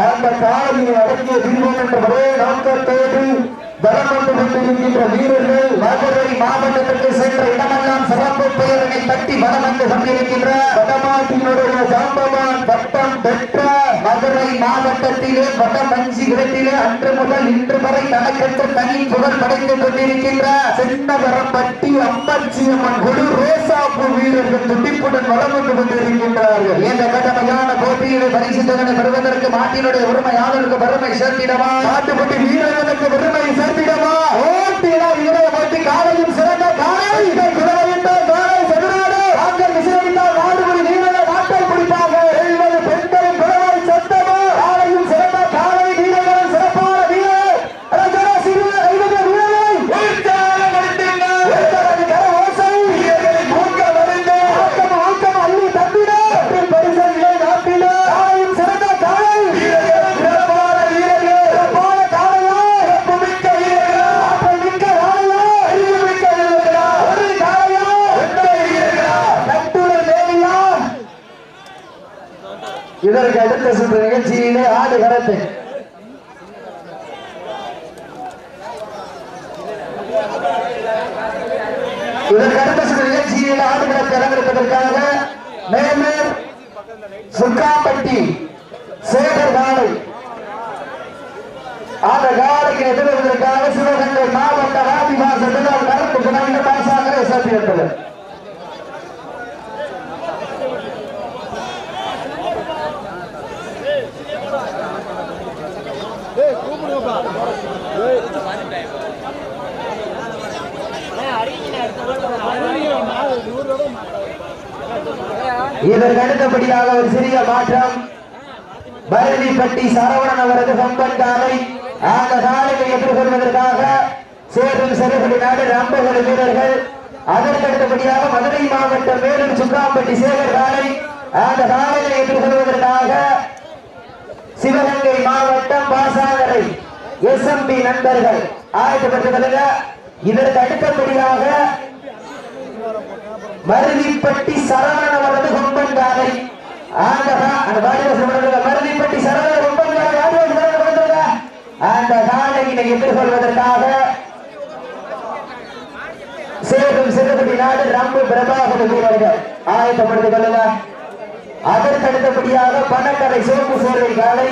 அந்த காலையை அடக்கிய வீரன் என்ற ஒரே நோக்கத்தோடு பலம் வந்து கொண்டிருக்கின்ற வீரர்கள் மதுரை மாவட்டத்திற்கு சென்ற இடமெல்லாம் சிறப்பு பெயரினை தட்டி பலம் வந்து கொண்டிருக்கின்ற வடமாட்டினுடைய ஜாம்பவான் பட்டம் பெற்ற மாவட்டத்திலே வடமஞ்சிபுரத்திலே அன்று முதல் இன்று வரை தனக்கென்று தனி புகழ் படைத்துக் கொண்டிருக்கின்ற சின்னவரம்பட்டி அம்மச்சியம்மன் குழு ரோசாப்பு வீரர்கள் துடிப்புடன் வளர்ந்து கொண்டிருக்கின்றார்கள். இந்த கடமையான போட்டியிலே பரிசு தொகை பெறுவதற்கு மாட்டினுடைய உரிமையாளருக்கு பெருமை சேர்த்திடவா? மாட்டுப்பட்டி வீரர்களுக்கு பெருமை சேர்த்திடவா? ஓட்டினா வீரரை போட்டி காலையில் இதற்கு அடுத்த சுற்று நிகழ்ச்சியிலே ஆடு கரத்தை. இதற்கு அடுத்த சுற்று ஆடு ஆடுகளை திறந்திருப்பதற்காக மேலூர் சுக்காப்பட்டி சேகர் காலை அந்த காலைக்கு எதிர்வதற்காக சிவகங்கை மாவட்ட ராதிவாசத்தில் கருத்து குணந்த பாசாக சாத்தியிருந்தது இதற்கு அடுத்தபடியாக ஒரு சிறிய மாற்றம். பரணிப்பட்டி சரவணன் அவரது கம்பன் காலை அந்த காலையை எதிர்கொள்வதற்காக சேரும் சிறுகளை நாடு ரம்பகுடி வீரர்கள். அதற்கு அடுத்தபடியாக மதுரை மாவட்டம் மேலும் சுக்காம்பட்டி சேகர் காலை அந்த காலையை எதிர்கொள்வதற்காக சிவகங்கை மாவட்டம் பாசாகரை எஸ்எம்பி நண்பர்கள். ஆயத்தப்பட்டு இதற்கு அடுத்தபடியாக மருதிப்பட்டி சரவண அவரது கொம்பன்காரை. ஆண்டவா அந்த மருதிப்பட்டி சரவண கொம்பன்காரை. ஆடிவாசல் அந்த காலையினை எதிர்கொள்வதற்காக சேகம் சிறுபடி நாடு ரம்பு பிரபாகர வீரர்கள் ஆயத்தப்படுத்திக் கொள்ளுங்க அதற்கடுத்தபடியாக பணக்கரை சிவப்பு சேர்வை காலை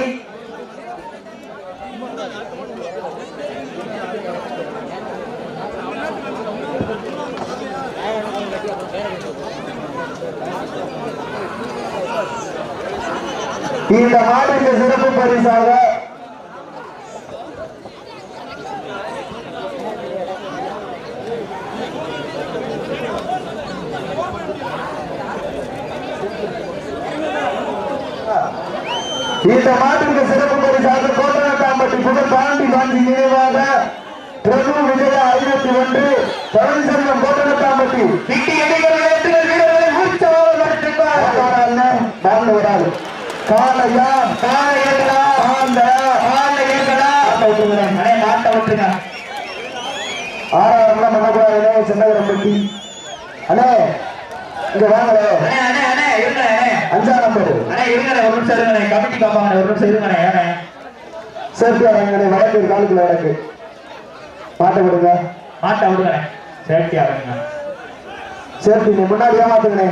இந்த மாட்டுக்கு சிறப்பு பரிசாக இந்த மாட்டுக்கு சிறப்பு பரிசாக கோட்டனத்தாம்பட்டி புகழ் பாண்டி காந்தி நினைவாக பிரபு விஜய ஐநூத்தி ஒன்று பழனிசெல்வம் கோட்டனத்தாம்பட்டி. காலையா? காலையா? ஆண்ட காலையா விட்டுருங்க நாட்டை விட்டுருங்க ஆறாயிரம் பண்ணக்கூடாது சின்னகரம்பட்டி அண்ணே இங்க வாங்களே அண்ணே, அண்ணே, அண்ணே, இருங்கண்ணே, அண்ணே. அஞ்சாம் நம்பர். அண்ணே, இருங்கண்ணே, ஒரு நிமிஷம் இருங்கண்ணே. கமிட்டி பார்ப்பாங்கண்ணே, ஒரு நிமிஷம் இருங்கண்ணே, ஏண்ணே. சேர்த்து வரங்கண்ணே வடக்கு காலுக்குள்ள வடக்கு. மாட்ட விடுங்க மாட்டை விடுங்கண்ணே. சேஃப்டியா இருங்க. சேர்த்து நீ முன்னாடி ஏமாத்துங்கண்ணே